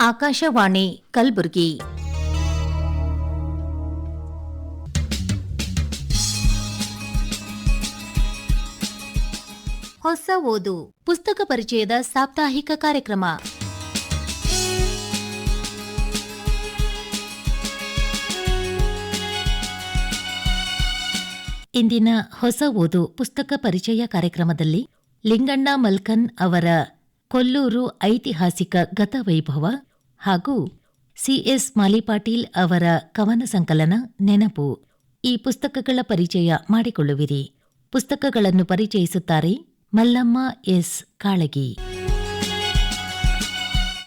ಆಕಾಶವಾಣಿ ಕಲಬುರಗಿ. ಹೊಸ ಓದು, ಪುಸ್ತಕ ಪರಿಚಯದ ಸಾಪ್ತಾಹಿಕ ಕಾರ್ಯಕ್ರಮ. ಇಂದಿನ ಹೊಸ ಓದು, ಪುಸ್ತಕ ಪರಿಚಯ ಕಾರ್ಯಕ್ರಮದಲ್ಲಿ ಲಿಂಗಣ್ಣ ಮಲ್ಕನ್ ಅವರ ಕೊಲ್ಲೂರು ಐತಿಹಾಸಿಕ ಗತವೈಭವ ಹಾಗೂ ಸಿಎಸ್ ಮಾಲಿಪಾಟೀಲ್ ಅವರ ಕವನ ಸಂಕಲನ ನೆನಪು. ಈ ಪುಸ್ತಕಗಳ ಪರಿಚಯ ಮಾಡಿಕೊಳ್ಳುವಿರಿ. ಪುಸ್ತಕಗಳನ್ನು ಪರಿಚಯಿಸುತ್ತಾರೆ ಮಲ್ಲಮ್ಮ ಎಸ್. ಕಾಳಗಿ.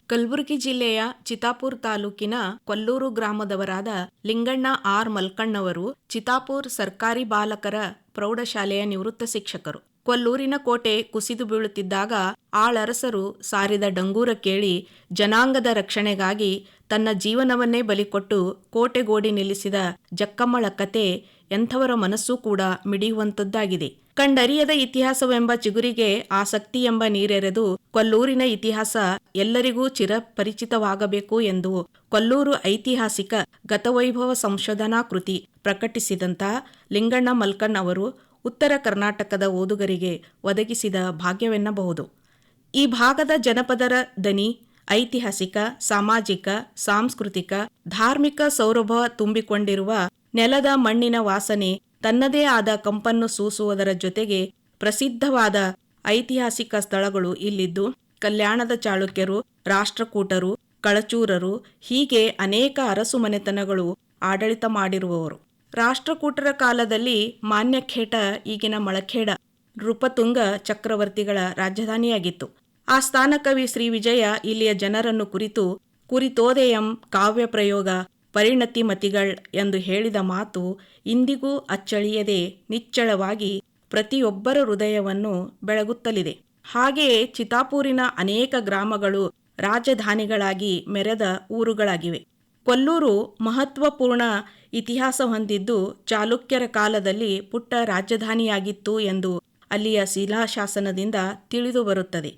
ಕಲಬುರಗಿ ಜಿಲ್ಲೆಯ ಚಿತಾಪುರ್ ತಾಲೂಕಿನ ಕೊಲ್ಲೂರು ಗ್ರಾಮದವರಾದ ಲಿಂಗಣ್ಣ ಆರ್ ಮಲ್ಕಣ್ಣವರು ಚಿತಾಪುರ್ ಸರ್ಕಾರಿ ಬಾಲಕರ ಪ್ರೌಢಶಾಲೆಯ ನಿವೃತ್ತ ಶಿಕ್ಷಕರು. ಕೊಲ್ಲೂರಿನ ಕೋಟೆ ಕುಸಿದು ಬೀಳುತ್ತಿದ್ದಾಗ ಆಳರಸರು ಸಾರಿದ ಡಂಗೂರ ಕೇಳಿ ಜನಾಂಗದ ರಕ್ಷಣೆಗಾಗಿ ತನ್ನ ಜೀವನವನ್ನೇ ಬಲಿಕೊಟ್ಟು ಕೋಟೆಗೋಡಿ ನಿಲ್ಲಿಸಿದ ಜಕ್ಕಮ್ಮಳ ಕತೆ ಎಂಥವರ ಮನಸ್ಸೂ ಕೂಡ ಮಿಡಿಯುವಂತದ್ದಾಗಿದೆ ಕಂಡರಿಯದ ಇತಿಹಾಸವೆಂಬ ಚಿಗುರಿಗೆ ಆಸಕ್ತಿ ಎಂಬ ನೀರೆರೆದು ಕೊಲ್ಲೂರಿನ ಇತಿಹಾಸ ಎಲ್ಲರಿಗೂ ಚಿರಪರಿಚಿತವಾಗಬೇಕು ಎಂದು ಕೊಲ್ಲೂರು ಐತಿಹಾಸಿಕ ಗತವೈಭವ ಸಂಶೋಧನಾ ಕೃತಿ ಪ್ರಕಟಿಸಿದಂಥ ಲಿಂಗಣ್ಣ ಮಲ್ಕಣ್ ಅವರು ಉತ್ತರ ಕರ್ನಾಟಕದ ಓದುಗರಿಗೆ ಒದಗಿಸಿದ ಭಾಗ್ಯವೆನ್ನಬಹುದು. ಈ ಭಾಗದ ಜನಪದರ ದನಿ, ಐತಿಹಾಸಿಕ, ಸಾಮಾಜಿಕ, ಸಾಂಸ್ಕೃತಿಕ, ಧಾರ್ಮಿಕ ಸೌರಭ ತುಂಬಿಕೊಂಡಿರುವ ನೆಲದ ಮಣ್ಣಿನ ವಾಸನೆ ತನ್ನದೇ ಆದ ಕಂಪನ್ನು ಸೂಸುವುದರ ಜೊತೆಗೆ ಪ್ರಸಿದ್ಧವಾದ ಐತಿಹಾಸಿಕ ಸ್ಥಳಗಳು ಇಲ್ಲಿದ್ದು, ಕಲ್ಯಾಣದ ಚಾಳುಕ್ಯರು, ರಾಷ್ಟ್ರಕೂಟರು, ಕಳಚೂರರು ಹೀಗೆ ಅನೇಕ ಅರಸು ಮನೆತನಗಳು ಆಡಳಿತ ಮಾಡಿರುವವರು. ರಾಷ್ಟ್ರಕೂಟರ ಕಾಲದಲ್ಲಿ ಮಾನ್ಯಖೇಟ ಈಗಿನ ಮಳಖೇಡ ನೃಪತುಂಗ ಚಕ್ರವರ್ತಿಗಳ ರಾಜಧಾನಿಯಾಗಿತ್ತು. ಆ ಸ್ಥಾನಕವಿ ಶ್ರೀ ವಿಜಯ ಇಲ್ಲಿಯ ಜನರನ್ನು ಕುರಿತು ಕುರಿತೋದೆಯಂ ಕಾವ್ಯ ಪ್ರಯೋಗ ಪರಿಣತಿ ಮತಿಗಳ್ ಎಂದು ಹೇಳಿದ ಮಾತು ಇಂದಿಗೂ ಅಚ್ಚಳಿಯದೆ ನಿಚ್ಚಳವಾಗಿ ಪ್ರತಿಯೊಬ್ಬರ ಹೃದಯವನ್ನು ಬೆಳಗುತ್ತಲಿದೆ. ಹಾಗೆಯೇ ಚಿತಾಪೂರಿನ ಅನೇಕ ಗ್ರಾಮಗಳು ರಾಜಧಾನಿಗಳಾಗಿ ಮೆರೆದ ಊರುಗಳಾಗಿವೆ. ಕೊಲ್ಲೂರು ಮಹತ್ವಪೂರ್ಣ ಇತಿಹಾಸ ಹೊಂದಿದ್ದು ಚಾಲುಕ್ಯರ ಕಾಲದಲ್ಲಿ ಪುಟ್ಟ ರಾಜಧಾನಿಯಾಗಿತ್ತು ಎಂದು ಅಲ್ಲಿಯ ಶಿಲಾಶಾಸನದಿಂದ ತಿಳಿದು ಬರುತ್ತದೆ.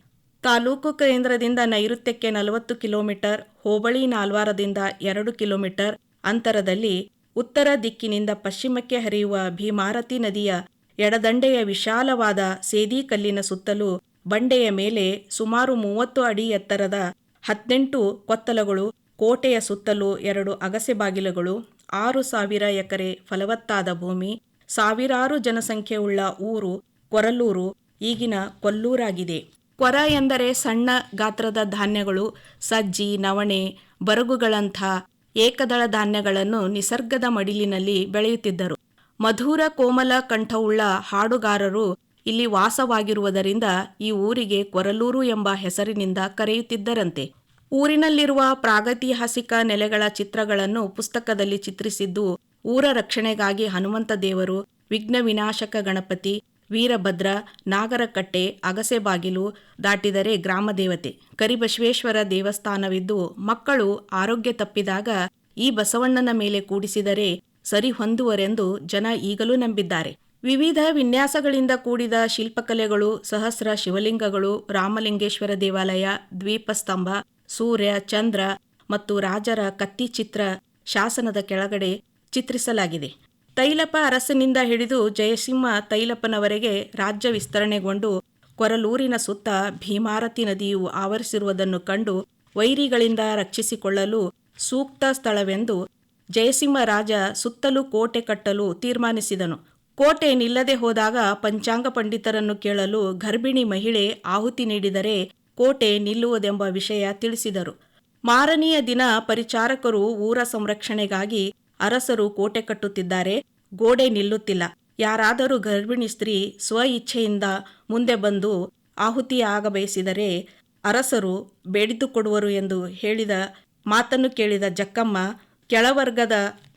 ತಾಲೂಕು ಕೇಂದ್ರದಿಂದ ನೈಋತ್ಯಕ್ಕೆ ನಲವತ್ತು ಕಿಲೋಮೀಟರ್, ಹೋಬಳಿ ನಾಲ್ವಾರದಿಂದ ಎರಡು ಕಿಲೋಮೀಟರ್ ಅಂತರದಲ್ಲಿ ಉತ್ತರ ದಿಕ್ಕಿನಿಂದ ಪಶ್ಚಿಮಕ್ಕೆ ಹರಿಯುವ ಭೀಮಾರತಿ ನದಿಯ ಎಡದಂಡೆಯ ವಿಶಾಲವಾದ ಸೇದಿಕಲ್ಲಿನ ಸುತ್ತಲೂ ಬಂಡೆಯ ಮೇಲೆ ಸುಮಾರು ಮೂವತ್ತು ಅಡಿ ಎತ್ತರದ ಹದಿನೆಂಟು ಕೊತ್ತಲಗಳು, ಕೋಟೆಯ ಸುತ್ತಲೂ ಎರಡು ಅಗಸೆ ಬಾಗಿಲುಗಳು ಆರು ಸಾವಿರ ಎಕರೆ ಫಲವತ್ತಾದ ಭೂಮಿ, ಸಾವಿರಾರು ಜನಸಂಖ್ಯೆಯುಳ್ಳ ಊರು ಕೊರಲೂರು ಈಗಿನ ಕೊಲ್ಲೂರಾಗಿದೆ. ಕೊರ ಎಂದರೆ ಸಣ್ಣ ಗಾತ್ರದ ಧಾನ್ಯಗಳು, ಸಜ್ಜಿ, ನವಣೆ, ಬರಗುಗಳಂಥ ಏಕದಳ ಧಾನ್ಯಗಳನ್ನು ನಿಸರ್ಗದ ಮಡಿಲಿನಲ್ಲಿ ಬೆಳೆಯುತ್ತಿದ್ದರು. ಮಧುರ ಕೋಮಲ ಕಂಠವುಳ್ಳ ಹಾಡುಗಾರರು ಇಲ್ಲಿ ವಾಸವಾಗಿರುವುದರಿಂದ ಈ ಊರಿಗೆ ಕೊರಲೂರು ಎಂಬ ಹೆಸರಿನಿಂದ ಕರೆಯುತ್ತಿದ್ದರಂತೆ. ಊರಿನಲ್ಲಿರುವ ಪ್ರಾಗತಿಹಾಸಿಕ ನೆಲೆಗಳ ಚಿತ್ರಗಳನ್ನು ಪುಸ್ತಕದಲ್ಲಿ ಚಿತ್ರಿಸಿದ್ದು, ಊರ ರಕ್ಷಣೆಗಾಗಿ ಹನುಮಂತ ದೇವರು, ವಿಘ್ನ ವಿನಾಶಕ ಗಣಪತಿ, ವೀರಭದ್ರ, ನಾಗರಕಟ್ಟೆ, ಅಗಸೆ ಬಾಗಿಲು ದಾಟಿದರೆ ಗ್ರಾಮ ದೇವತೆ. ಕರಿಬಸವೇಶ್ವರ ದೇವಸ್ಥಾನವಿದ್ದು, ಮಕ್ಕಳು ಆರೋಗ್ಯ ತಪ್ಪಿದಾಗ ಈ ಬಸವಣ್ಣನ ಮೇಲೆ ಕೂಡಿಸಿದರೆ ಸರಿ ಹೊಂದುವರೆಂದು ಜನ ಈಗಲೂ ನಂಬಿದ್ದಾರೆ. ವಿವಿಧ ವಿನ್ಯಾಸಗಳಿಂದ ಕೂಡಿದ ಶಿಲ್ಪಕಲೆಗಳು, ಸಹಸ್ರ ಶಿವಲಿಂಗಗಳು, ರಾಮಲಿಂಗೇಶ್ವರ ದೇವಾಲಯ, ದ್ವೀಪಸ್ತಂಭ ಸೂರ್ಯ, ಚಂದ್ರ ಮತ್ತು ರಾಜರ ಕತ್ತಿ ಚಿತ್ರ ಶಾಸನದ ಕೆಳಗಡೆ ಚಿತ್ರಿಸಲಾಗಿದೆ. ತೈಲಪ ಅರಸನಿಂದ ಹಿಡಿದು ಜಯಸಿಂಹ ತೈಲಪ್ಪನವರೆಗೆ ರಾಜ್ಯ ವಿಸ್ತರಣೆಗೊಂಡು ಕೊರಲೂರಿನ ಸುತ್ತ ಭೀಮಾರತಿ ನದಿಯು ಆವರಿಸಿರುವುದನ್ನು ಕಂಡು ವೈರಿಗಳಿಂದ ರಕ್ಷಿಸಿಕೊಳ್ಳಲು ಸೂಕ್ತ ಸ್ಥಳವೆಂದು ಜಯಸಿಂಹ ರಾಜ ಸುತ್ತಲೂ ಕೋಟೆ ಕಟ್ಟಲು ತೀರ್ಮಾನಿಸಿದನು. ಕೋಟೆ ನಿಲ್ಲದೆ ಹೋದಾಗ ಪಂಚಾಂಗ ಪಂಡಿತರನ್ನು ಕೇಳಲು ಗರ್ಭಿಣಿ ಮಹಿಳೆ ಆಹುತಿ ನೀಡಿದರೆ ಕೋಟೆ ನಿಲ್ಲುವುದೆಂಬ ವಿಷಯ ತಿಳಿಸಿದರು. ಮಾರನೆಯ ದಿನ ಪರಿಚಾರಕರು ಊರ ಸಂರಕ್ಷಣೆಗಾಗಿ ಅರಸರು ಕೋಟೆ ಕಟ್ಟುತ್ತಿದ್ದಾರೆ. ಗೋಡೆ ನಿಲ್ಲುತ್ತಿಲ್ಲ. ಯಾರಾದರೂ ಗರ್ಭಿಣಿ ಸ್ತ್ರೀ ಸ್ವ ಇಚ್ಛೆಯಿಂದ ಮುಂದೆ ಬಂದು ಆಹುತಿಯಾಗಬಯಸಿದರೆ ಅರಸರು ಬೇಡಿದುಕೊಡುವರು ಎಂದು ಹೇಳಿದ ಮಾತನ್ನು ಕೇಳಿದ ಜಕ್ಕಮ್ಮ, ಕೆಳವರ್ಗದ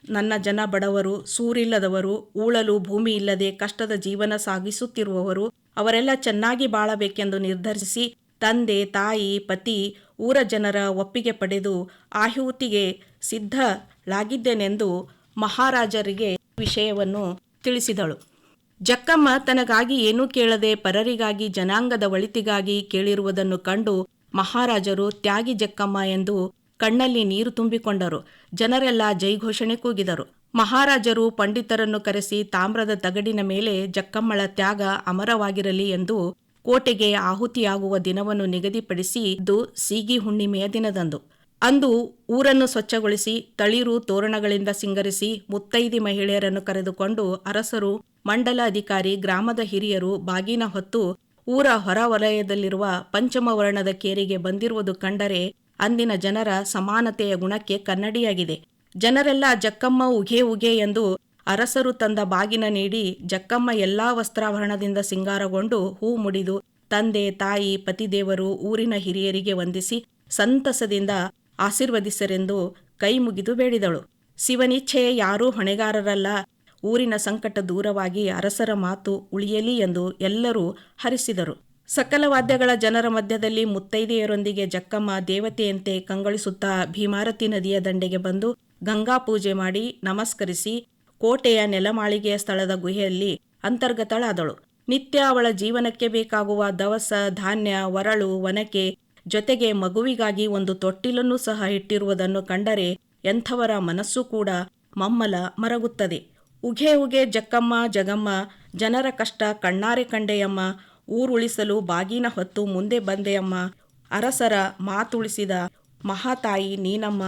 ನನ್ನ ಜನ ಬಡವರು, ಸೂರಿಲ್ಲದವರು ಊಳಲು ಭೂಮಿ ಇಲ್ಲದೆ ಕಷ್ಟದ ಜೀವನ ಸಾಗಿಸುತ್ತಿರುವವರು, ಅವರೆಲ್ಲ ಚೆನ್ನಾಗಿ ಬಾಳಬೇಕೆಂದು ನಿರ್ಧರಿಸಿ ತಂದೆ, ತಾಯಿ, ಪತಿ ಊರ ಜನರ ಒಪ್ಪಿಗೆ ಪಡೆದು ಆಹುತಿಗೆ ಸಿದ್ಧಳಾಗಿದ್ದೇನೆಂದು ಮಹಾರಾಜರಿಗೆ ವಿಷಯವನ್ನು ತಿಳಿಸಿದಳು. ಜಕ್ಕಮ್ಮ ತನಗಾಗಿ ಏನೂ ಕೇಳದೆ ಪರರಿಗಾಗಿ, ಜನಾಂಗದ ಒಳಿತಿಗಾಗಿ ಕೇಳಿರುವುದನ್ನು ಕಂಡು ಮಹಾರಾಜರು ತ್ಯಾಗಿ ಜಕ್ಕಮ್ಮ ಎಂದು ಕಣ್ಣಲ್ಲಿ ನೀರು ತುಂಬಿಕೊಂಡರು. ಜನರೆಲ್ಲ ಜೈಘೋಷಣೆ ಕೂಗಿದರು. ಮಹಾರಾಜರು ಪಂಡಿತರನ್ನು ಕರೆಸಿ ತಾಮ್ರದ ತಗಡಿನ ಮೇಲೆ ಜಕ್ಕಮ್ಮಳ ತ್ಯಾಗ ಅಮರವಾಗಿರಲಿ ಎಂದು ಕೋಟೆಗೆ ಆಹುತಿಯಾಗುವ ದಿನವನ್ನು ನಿಗದಿಪಡಿಸಿ ಇದು ಸೀಗಿ ಹುಣ್ಣಿಮೆಯ ದಿನದಂದು. ಅಂದು ಊರನ್ನು ಸ್ವಚ್ಛಗೊಳಿಸಿ, ತಳಿರು ತೋರಣಗಳಿಂದ ಸಿಂಗರಿಸಿ ಮುತ್ತೈದಿ ಮಹಿಳೆಯರನ್ನು ಕರೆದುಕೊಂಡು ಅರಸರು, ಮಂಡಲ ಅಧಿಕಾರಿ, ಗ್ರಾಮದ ಹಿರಿಯರು ಬಾಗಿನ ಹೊತ್ತು ಊರ ಹೊರವಲಯದಲ್ಲಿರುವ ಪಂಚಮ ವರ್ಣದ ಕೇರಿಗೆ ಬಂದಿರುವುದು ಕಂಡರೆ ಅಂದಿನ ಜನರ ಸಮಾನತೆಯ ಗುಣಕ್ಕೆ ಕನ್ನಡಿಯಾಗಿದೆ. ಜನರೆಲ್ಲ ಜಕ್ಕಮ್ಮ ಉಗೆ ಉಘೆ ಎಂದು ಅರಸರು ತಂದ ಬಾಗಿನ ನೀಡಿ ಜಕ್ಕಮ್ಮ ಎಲ್ಲಾ ವಸ್ತ್ರಾಭರಣದಿಂದ ಸಿಂಗಾರಗೊಂಡು ಹೂ ಮುಡಿದು ತಂದೆ, ತಾಯಿ, ಪತಿದೇವರು ಊರಿನ ಹಿರಿಯರಿಗೆ ವಂದಿಸಿ ಸಂತಸದಿಂದ ಆಶೀರ್ವದಿಸರೆಂದು ಕೈ ಮುಗಿದು ಬೇಡಿದಳು. ಶಿವನಿಚ್ಛೆ ಯಾರೂ ಹೊಣೆಗಾರರಲ್ಲ. ಊರಿನ ಸಂಕಟ ದೂರವಾಗಿ ಅರಸರ ಮಾತು ಉಳಿಯಲಿ ಎಂದು ಎಲ್ಲರೂ ಹರಿಸಿದರು. ಸಕಲ ವಾದ್ಯಗಳ ಜನರ ಮಧ್ಯದಲ್ಲಿ ಮುತ್ತೈದೆಯರೊಂದಿಗೆ ಜಕ್ಕಮ್ಮ ದೇವತೆಯಂತೆ ಕಂಗೊಳಿಸುತ್ತಾ ಭೀಮಾರತಿ ನದಿಯ ದಂಡೆಗೆ ಬಂದು ಗಂಗಾ ಪೂಜೆ ಮಾಡಿ ನಮಸ್ಕರಿಸಿ ಕೋಟೆಯ ನೆಲಮಾಳಿಗೆಯ ಸ್ಥಳದ ಗುಹೆಯಲ್ಲಿ ಅಂತರ್ಗತಳಾದಳು. ನಿತ್ಯ ಅವಳ ಜೀವನಕ್ಕೆ ಬೇಕಾಗುವ ದವಸ, ಧಾನ್ಯ, ವರಳು, ಒನಕೆ ಜೊತೆಗೆ ಮಗುವಿಗಾಗಿ ಒಂದು ತೊಟ್ಟಿಲನ್ನು ಸಹ ಇಟ್ಟಿರುವುದನ್ನು ಕಂಡರೆ ಎಂಥವರ ಮನಸ್ಸು ಕೂಡ ಮಮ್ಮಲ ಮರಗುತ್ತದೆ. ಉಘೆ ಉಗೆ ಜಕ್ಕಮ್ಮ, ಜಗಮ್ಮ, ಜನರ ಕಷ್ಟ ಕಣ್ಣಾರೆ ಕಂಡೆಯಮ್ಮ, ಊರುಳಿಸಲು ಬಾಗಿನ ಹೊತ್ತು ಮುಂದೆ ಬಂದೆಯಮ್ಮ, ಅರಸರ ಮಾತುಳಿಸಿದ ಮಹಾತಾಯಿ ನೀನಮ್ಮ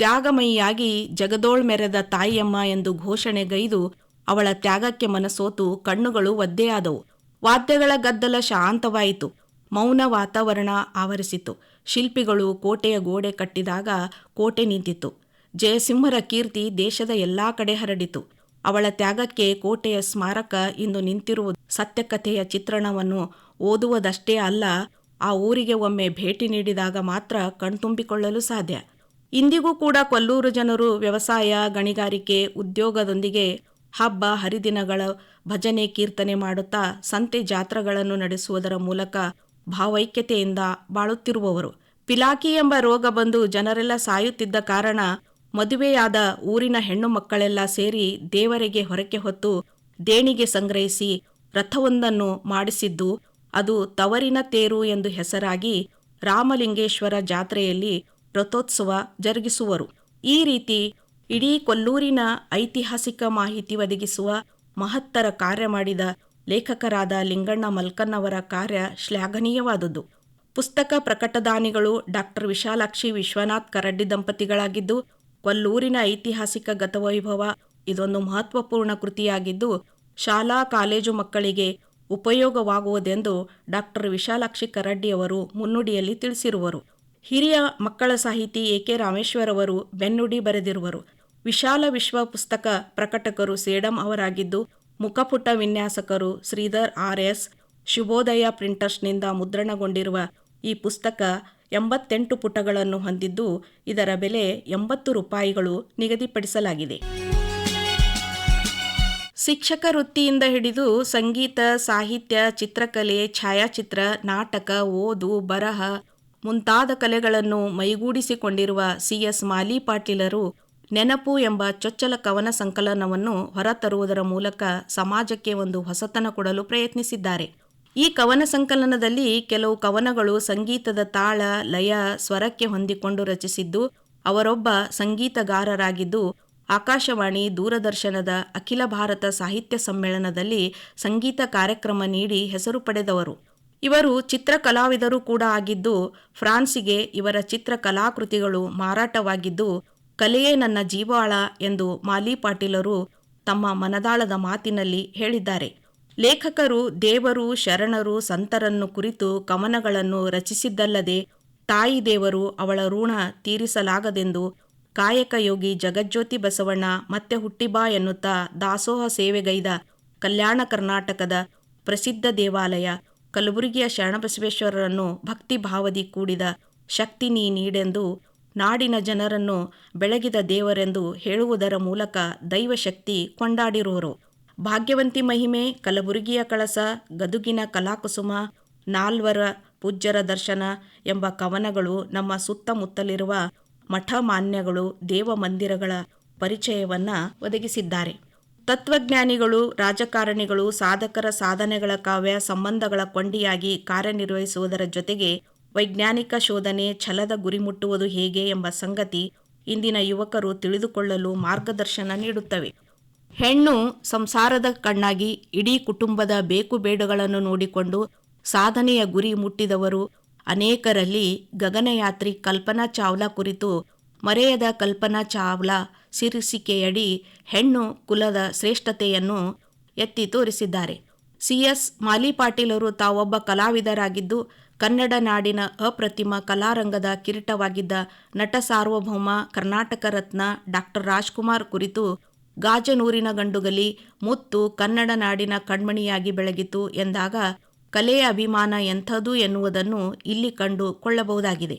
ತ್ಯಾಗಮಯಿಯಾಗಿ ಜಗದೋಳ್ ಮೆರೆದ ತಾಯಿಯಮ್ಮ ಎಂದು ಘೋಷಣೆಗೈದು ಅವಳ ತ್ಯಾಗಕ್ಕೆ ಮನಸೋತು ಕಣ್ಣುಗಳು ಒದ್ದೆಯಾದವು. ವಾದ್ಯಗಳ ಗದ್ದಲ ಶಾಂತವಾಯಿತು. ಮೌನ ವಾತಾವರಣ ಆವರಿಸಿತು. ಶಿಲ್ಪಿಗಳು ಕೋಟೆಯ ಗೋಡೆ ಕಟ್ಟಿದಾಗ ಕೋಟೆ ನಿಂತಿತು ಜಯಸಿಂಹರ ಕೀರ್ತಿ ದೇಶದ ಎಲ್ಲಾ ಕಡೆ ಹರಡಿತು. ಅವಳ ತ್ಯಾಗಕ್ಕೆ ಕೋಟೆಯ ಸ್ಮಾರಕ ಇಂದು ನಿಂತಿರುವುದು ಸತ್ಯಕಥೆಯ ಚಿತ್ರಣವನ್ನು ಓದುವುದಷ್ಟೇ ಅಲ್ಲ, ಆ ಊರಿಗೆ ಒಮ್ಮೆ ಭೇಟಿ ನೀಡಿದಾಗ ಮಾತ್ರ ಕಣ್ತುಂಬಿಕೊಳ್ಳಲು ಸಾಧ್ಯ. ಇಂದಿಗೂ ಕೂಡ ಕೊಲ್ಲೂರು ಜನರು ವ್ಯವಸಾಯ, ಗಣಿಗಾರಿಕೆ, ಉದ್ಯೋಗದೊಂದಿಗೆ ಹಬ್ಬ, ಹರಿದಿನಗಳ ಭಜನೆ, ಕೀರ್ತನೆ ಮಾಡುತ್ತಾ ಸಂತೆ ಜಾತ್ರೆಗಳನ್ನು ನಡೆಸುವುದರ ಮೂಲಕ ಭಾವೈಕ್ಯತೆಯಿಂದ ಬಾಳುತ್ತಿರುವವರು. ಪಿಲಾಕಿ ಎಂಬ ರೋಗ ಬಂದು ಜನರೆಲ್ಲ ಸಾಯುತ್ತಿದ್ದ ಕಾರಣ ಮದುವೆಯಾದ ಊರಿನ ಹೆಣ್ಣು ಮಕ್ಕಳೆಲ್ಲ ಸೇರಿ ದೇವರಿಗೆ ಹೊರಕೆ ಹೊತ್ತು ದೇಣಿಗೆ ಸಂಗ್ರಹಿಸಿ ರಥವೊಂದನ್ನು ಮಾಡಿಸಿದ್ದು, ಅದು ತವರಿನ ತೇರು ಎಂದು ಹೆಸರಾಗಿ ರಾಮಲಿಂಗೇಶ್ವರ ಜಾತ್ರೆಯಲ್ಲಿ ರಥೋತ್ಸವ ಜರುಗಿಸುವರು. ಈ ರೀತಿ ಇಡೀ ಕೊಲ್ಲೂರಿನ ಐತಿಹಾಸಿಕ ಮಾಹಿತಿ ಒದಗಿಸುವ ಮಹತ್ತರ ಕಾರ್ಯ ಮಾಡಿದ ಲೇಖಕರಾದ ಲಿಂಗಣ್ಣ ಮಲ್ಕನ್ನವರ ಕಾರ್ಯ ಶ್ಲಾಘನೀಯವಾದುದು. ಪುಸ್ತಕ ಪ್ರಕಟದಾನಿಗಳು ಡಾಕ್ಟರ್ ವಿಶಾಲಾಕ್ಷಿ ವಿಶ್ವನಾಥ್ ಕರಡ್ಡಿ ದಂಪತಿಗಳಾಗಿದ್ದು, ಕೊಲ್ಲೂರಿನ ಐತಿಹಾಸಿಕ ಗತವೈಭವ ಇದೊಂದು ಮಹತ್ವಪೂರ್ಣ ಕೃತಿಯಾಗಿದ್ದು, ಶಾಲಾ ಕಾಲೇಜು ಮಕ್ಕಳಿಗೆ ಉಪಯೋಗವಾಗುವುದೆಂದು ಡಾಕ್ಟರ್ ವಿಶಾಲಾಕ್ಷಿ ಕರಡ್ಡಿಯವರು ಮುನ್ನುಡಿಯಲ್ಲಿ ತಿಳಿಸಿರುವರು. ಹಿರಿಯ ಮಕ್ಕಳ ಸಾಹಿತಿ ಎ ಕೆ ರಾಮೇಶ್ವರ್ ಅವರು ಬೆನ್ನುಡಿ ಬರೆದಿರುವರು. ವಿಶಾಲ ವಿಶ್ವ ಪುಸ್ತಕ ಪ್ರಕಟಕರು ಸೇಡಂ ಅವರಾಗಿದ್ದು, ಮುಖಪುಟ ವಿನ್ಯಾಸಕರು ಶ್ರೀಧರ್ ಆರ್ ಎಸ್ ಶುಭೋದಯ ಪ್ರಿಂಟರ್ಸ್ನಿಂದ ಮುದ್ರಣಗೊಂಡಿರುವ ಈ ಪುಸ್ತಕ ಎಂಬತ್ತೆಂಟು ಪುಟಗಳನ್ನು ಹೊಂದಿದ್ದು, ಇದರ ಬೆಲೆ ಎಂಬತ್ತು ರೂಪಾಯಿಗಳು ನಿಗದಿಪಡಿಸಲಾಗಿದೆ. ಶಿಕ್ಷಕ ವೃತ್ತಿಯಿಂದ ಹಿಡಿದು ಸಂಗೀತ, ಸಾಹಿತ್ಯ, ಚಿತ್ರಕಲೆ, ಛಾಯಾಚಿತ್ರ, ನಾಟಕ, ಓದು, ಬರಹ ಮುಂತಾದ ಕಲೆಗಳನ್ನು ಮೈಗೂಡಿಸಿಕೊಂಡಿರುವ ಸಿ ಎಸ್ ಮಾಲಿ ಪಾಟೀಲರು ನೆನಪು ಎಂಬ ಚೊಚ್ಚಲ ಕವನ ಸಂಕಲನವನ್ನು ಹೊರತರುವುದರ ಮೂಲಕ ಸಮಾಜಕ್ಕೆ ಒಂದು ಹೊಸತನ ಕೊಡಲು ಪ್ರಯತ್ನಿಸಿದ್ದಾರೆ. ಈ ಕವನ ಸಂಕಲನದಲ್ಲಿ ಕೆಲವು ಕವನಗಳು ಸಂಗೀತದ ತಾಳ, ಲಯ, ಸ್ವರಕ್ಕೆ ಹೊಂದಿಕೊಂಡು ರಚಿಸಿದ್ದು, ಅವರೊಬ್ಬ ಸಂಗೀತಗಾರರಾಗಿದ್ದು, ಆಕಾಶವಾಣಿ ದೂರದರ್ಶನದ ಅಖಿಲ ಭಾರತ ಸಾಹಿತ್ಯ ಸಮ್ಮೇಳನದಲ್ಲಿ ಸಂಗೀತ ಕಾರ್ಯಕ್ರಮ ನೀಡಿ ಹೆಸರು ಪಡೆದವರು. ಇವರು ಚಿತ್ರಕಲಾವಿದರು ಕೂಡ ಆಗಿದ್ದು, ಫ್ರಾನ್ಸಿಗೆ ಇವರ ಚಿತ್ರಕಲಾಕೃತಿಗಳು ಮಾರಾಟವಾಗಿದ್ದು, ಕಲೆಯೇ ನನ್ನ ಜೀವಾಳ ಎಂದು ಮಾಲಿ ಪಾಟೀಲರು ತಮ್ಮ ಮನದಾಳದ ಮಾತಿನಲ್ಲಿ ಹೇಳಿದ್ದಾರೆ. ಲೇಖಕರು ದೇವರು, ಶರಣರು, ಸಂತರನ್ನು ಕುರಿತು ಕವನಗಳನ್ನು ರಚಿಸಿದ್ದಲ್ಲದೆ, ತಾಯಿ ದೇವರು ಅವಳ ಋಣ ತೀರಿಸಲಾಗದೆಂದು ಕಾಯಕಯೋಗಿ ಜಗಜ್ಯೋತಿ ಬಸವಣ್ಣ ಮತ್ತೆ ಹುಟ್ಟಿಬಾ ಎನ್ನುತ್ತಾ ದಾಸೋಹ ಸೇವೆಗೈದ ಕಲ್ಯಾಣ ಕರ್ನಾಟಕದ ಪ್ರಸಿದ್ಧ ದೇವಾಲಯ ಕಲಬುರಗಿಯ ಶರಣಬಸವೇಶ್ವರರನ್ನು ಭಕ್ತಿ ಭಾವದಿ ಕೂಡಿದ ಶಕ್ತಿ ನೀ ನೀಡೆಂದು ನಾಡಿನ ಜನರನ್ನು ಬೆಳಗಿದ ದೇವರೆಂದು ಹೇಳುವುದರ ಮೂಲಕ ದೈವಶಕ್ತಿ ಕೊಂಡಾಡಿರುವರು. ಭಾಗ್ಯವಂತಿ ಮಹಿಮೆ, ಕಲಬುರಗಿಯ ಕಳಸ, ಗದುಗಿನ ಕಲಾಕುಸುಮ, ನಾಲ್ವರ ಪೂಜ್ಯರ ದರ್ಶನ ಎಂಬ ಕವನಗಳು ನಮ್ಮ ಸುತ್ತಮುತ್ತಲಿರುವ ಮಠ ಮಾನ್ಯಗಳು ದೇವ ಮಂದಿರಗಳ ಪರಿಚಯವನ್ನು ಒದಗಿಸಿದ್ದಾರೆ. ತತ್ವಜ್ಞಾನಿಗಳು, ರಾಜಕಾರಣಿಗಳು, ಸಾಧಕರ ಸಾಧನೆಗಳ ಕಾವ್ಯ, ಸಂಬಂಧಗಳ ಕೊಂಡಿಯಾಗಿ ಕಾರ್ಯನಿರ್ವಹಿಸುವುದರ ಜೊತೆಗೆ ವೈಜ್ಞಾನಿಕ ಶೋಧನೆ ಛಲದ ಗುರಿ ಮುಟ್ಟುವುದು ಹೇಗೆ ಎಂಬ ಸಂಗತಿ ಇಂದಿನ ಯುವಕರು ತಿಳಿದುಕೊಳ್ಳಲು ಮಾರ್ಗದರ್ಶನ ನೀಡುತ್ತವೆ. ಹೆಣ್ಣು ಸಂಸಾರದ ಕಣ್ಣಾಗಿ ಇಡೀ ಕುಟುಂಬದ ಬೇಕು ಬೇಡಗಳನ್ನು ನೋಡಿಕೊಂಡು ಸಾಧನೆಯ ಗುರಿ ಮುಟ್ಟಿದವರು ಅನೇಕರಲ್ಲಿ ಗಗನಯಾತ್ರಿ ಕಲ್ಪನಾ ಚಾವ್ಲಾ ಕುರಿತು ಮರೆಯದ ಕಲ್ಪನಾ ಚಾವ್ಲಾ ಶೀರ್ಷಿಕೆಯಡಿ ಹೆಣ್ಣು ಕುಲದ ಶ್ರೇಷ್ಠತೆಯನ್ನು ಎತ್ತಿ ತೋರಿಸಿದ್ದಾರೆ. ಸಿಎಸ್ ಮಾಲಿ ಪಾಟೀಲರು ತಾವೊಬ್ಬ ಕಲಾವಿದರಾಗಿದ್ದು, ಕನ್ನಡ ನಾಡಿನ ಅಪ್ರತಿಮ ಕಲಾರಂಗದ ಕಿರೀಟವಾಗಿದ್ದ ನಟ ಸಾರ್ವಭೌಮ ಕರ್ನಾಟಕ ರತ್ನ ಡಾಕ್ಟರ್ ರಾಜ್ಕುಮಾರ್ ಕುರಿತು ಗಾಜನೂರಿನ ಗಂಡುಗಲಿ, ಮುತ್ತು ಕನ್ನಡ ನಾಡಿನ ಕಣ್ಮಣಿಯಾಗಿ ಬೆಳಗಿತು ಎಂದಾಗ ಕಲೆಯ ಅಭಿಮಾನ ಎಂಥದು ಎನ್ನುವುದನ್ನು ಇಲ್ಲಿ ಕಂಡು ಕೊಳ್ಳಬಹುದಾಗಿದೆ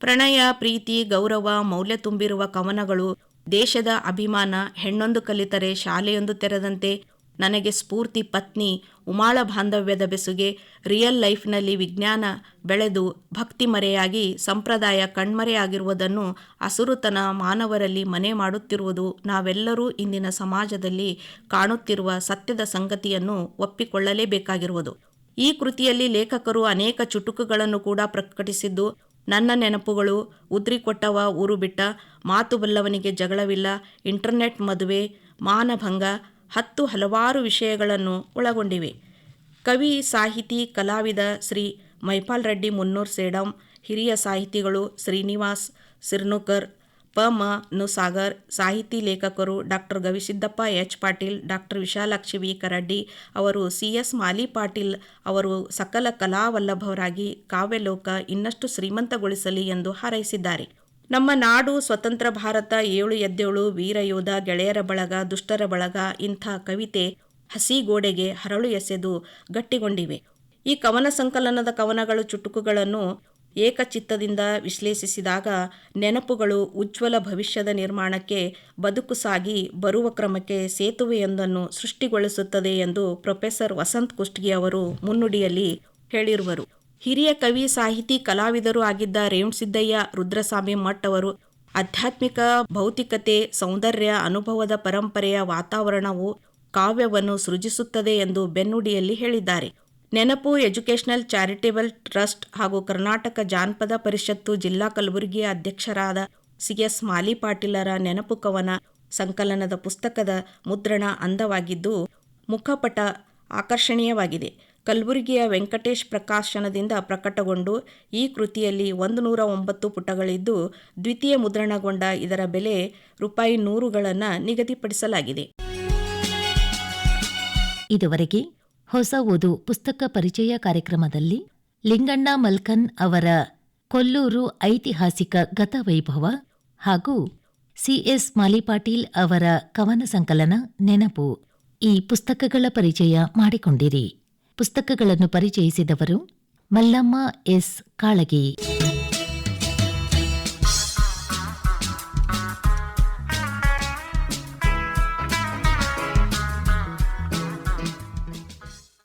ಪ್ರಣಯ, ಪ್ರೀತಿ, ಗೌರವ, ಮೌಲ್ಯ ತುಂಬಿರುವ ಕವನಗಳು ದೇಶದ ಅಭಿಮಾನ, ಹೆಣ್ಣೊಂದು ಕಲಿತರೆ ಶಾಲೆಯೊಂದು ತೆರೆದಂತೆ, ನನಗೆ ಸ್ಫೂರ್ತಿ ಪತ್ನಿ, ಉಮಾಳ ಬಾಂಧವ್ಯದ ಬೆಸುಗೆ ರಿಯಲ್ ಲೈಫ್ನಲ್ಲಿ ವಿಜ್ಞಾನ ಬೆಳೆದು ಭಕ್ತಿ ಮರೆಯಾಗಿ, ಸಂಪ್ರದಾಯ ಕಣ್ಮರೆಯಾಗಿರುವುದನ್ನು ಅಸುರುತನ ಮಾನವರಲ್ಲಿ ಮನೆ ಮಾಡುತ್ತಿರುವುದು ನಾವೆಲ್ಲರೂ ಇಂದಿನ ಸಮಾಜದಲ್ಲಿ ಕಾಣುತ್ತಿರುವ ಸತ್ಯದ ಸಂಗತಿಯನ್ನು ಒಪ್ಪಿಕೊಳ್ಳಲೇಬೇಕಾಗಿರುವುದು. ಈ ಕೃತಿಯಲ್ಲಿ ಲೇಖಕರು ಅನೇಕ ಚುಟುಕುಗಳನ್ನು ಕೂಡ ಪ್ರಕಟಿಸಿದ್ದು ನನ್ನ ನೆನಪುಗಳು ಉದ್ರಿಕೊಟ್ಟವ ಊರು ಬಿಟ್ಟ ಮಾತು ಬಲ್ಲವನಿಗೆ ಜಗಳವಿಲ್ಲ ಇಂಟರ್ನೆಟ್ ಮದುವೆ, ಮಾನಭಂಗ, ಹತ್ತು ಹಲವಾರು ವಿಷಯಗಳನ್ನು ಒಳಗೊಂಡಿವೆ. ಕವಿ, ಸಾಹಿತಿ, ಕಲಾವಿದ ಶ್ರೀ ಮೈಪಾಲ್ ರೆಡ್ಡಿ ಮುನ್ನೂರ್ ಸೇಡಂ, ಹಿರಿಯ ಸಾಹಿತಿಗಳು ಶ್ರೀನಿವಾಸ್, ಸಿರ್ನುಕರ್ ಪ ಮ ನುಸಾಗರ್ ಸಾಹಿತಿ ಲೇಖಕರು doctor Gavisiddappa, H Patil, doctor Vishalakshi V Karaddi ಅವರು ಸಿ ಎಸ್ ಮಾಲಿ ಪಾಟೀಲ್ ಅವರು ಸಕಲ ಕಲಾವಲ್ಲಭವರಾಗಿ ಕಾವ್ಯಲೋಕ ಇನ್ನಷ್ಟು ಶ್ರೀಮಂತಗೊಳಿಸಲಿ ಎಂದು ಹಾರೈಸಿದ್ದಾರೆ. ನಮ್ಮ ನಾಡು ಸ್ವತಂತ್ರ ಭಾರತ, ಏಳು ಎದ್ದೇಳು ವೀರಯೋಧ ಗೆಳೆಯರ ಬಳಗ, ದುಷ್ಟರ ಬಳಗ, ಇಂಥ ಕವಿತೆ ಹಸಿ ಗೋಡೆಗೆ ಹರಳು ಎಸೆದು ಗಟ್ಟಿಗೊಂಡಿವೆ. ಈ ಕವನ ಸಂಕಲನದ ಕವನಗಳು ಚುಟುಕುಗಳನ್ನು ಏಕಚಿತ್ತದಿಂದ ವಿಶ್ಲೇಷಿಸಿದಾಗ ನೆನಪುಗಳು ಉಜ್ವಲ ಭವಿಷ್ಯದ ನಿರ್ಮಾಣಕ್ಕೆ ಬದುಕು ಸಾಗಿ ಬರುವ ಕ್ರಮಕ್ಕೆ ಸೇತುವೆಯೊಂದನ್ನು ಸೃಷ್ಟಿಗೊಳಿಸುತ್ತದೆ ಎಂದು ಪ್ರೊಫೆಸರ್ ವಸಂತ್ ಕುಷ್ಟಗಿ ಅವರು ಮುನ್ನುಡಿಯಲ್ಲಿ ಹೇಳಿರುವರು. ಹಿರಿಯ ಕವಿ, ಸಾಹಿತಿ, ಕಲಾವಿದರೂ ಆಗಿದ್ದ ರೇಣುಸಿದ್ದಯ್ಯ, ರುದ್ರಸ್ವಾಮಿ ಮಠ್ ಅವರು ಆಧ್ಯಾತ್ಮಿಕ ಭೌತಿಕತೆ, ಸೌಂದರ್ಯ, ಅನುಭವದ ಪರಂಪರೆಯ ವಾತಾವರಣವು ಕಾವ್ಯವನ್ನು ಸೃಜಿಸುತ್ತದೆ ಎಂದು ಬೆನ್ನುಡಿಯಲ್ಲಿ ಹೇಳಿದ್ದಾರೆ. ನೆನಪು ಎಜುಕೇಷನಲ್ ಚಾರಿಟೇಬಲ್ ಟ್ರಸ್ಟ್ ಹಾಗೂ ಕರ್ನಾಟಕ ಜಾನಪದ ಪರಿಷತ್ತು ಜಿಲ್ಲಾ ಕಲಬುರಗಿಯ ಅಧ್ಯಕ್ಷರಾದ ಸಿಎಸ್ ಮಾಲಿ ಪಾಟೀಲರ ನೆನಪು ಕವನ ಸಂಕಲನದ ಪುಸ್ತಕದ ಮುದ್ರಣ ಅಂದವಾಗಿದ್ದು, ಮುಖಪಟ ಆಕರ್ಷಣೀಯವಾಗಿದೆ. ಕಲಬುರಗಿಯ ವೆಂಕಟೇಶ್ ಪ್ರಕಾಶನದಿಂದ ಪ್ರಕಟಗೊಂಡು, ಈ ಕೃತಿಯಲ್ಲಿ ಒಂದು ನೂರ ಒಂಬತ್ತು ಪುಟಗಳಿದ್ದು, ದ್ವಿತೀಯ ಮುದ್ರಣಗೊಂಡ ಇದರ ಬೆಲೆ ರೂಪಾಯಿ ನೂರುಗಳನ್ನು ನಿಗದಿಪಡಿಸಲಾಗಿದೆ. ಇದುವರೆಗೆ ಹೊಸ ಓದು ಪುಸ್ತಕ ಪರಿಚಯ ಕಾರ್ಯಕ್ರಮದಲ್ಲಿ ಲಿಂಗಣ್ಣ ಮಲ್ಕನ್ ಅವರ ಕೊಲ್ಲೂರು ಐತಿಹಾಸಿಕ ಗತವೈಭವ ಹಾಗೂ ಸಿಎಸ್ ಮಾಲಿಪಾಟೀಲ್ ಅವರ ಕವನ ಸಂಕಲನ ನೆನಪು. ಈ ಪುಸ್ತಕಗಳ ಪರಿಚಯ ಮಾಡಿಕೊಂಡಿರಿ. ಪುಸ್ತಕಗಳನ್ನು ಪರಿಚಯಿಸಿದವರು ಮಲ್ಲಮ್ಮ ಎಸ್. ಕಾಳಗಿ.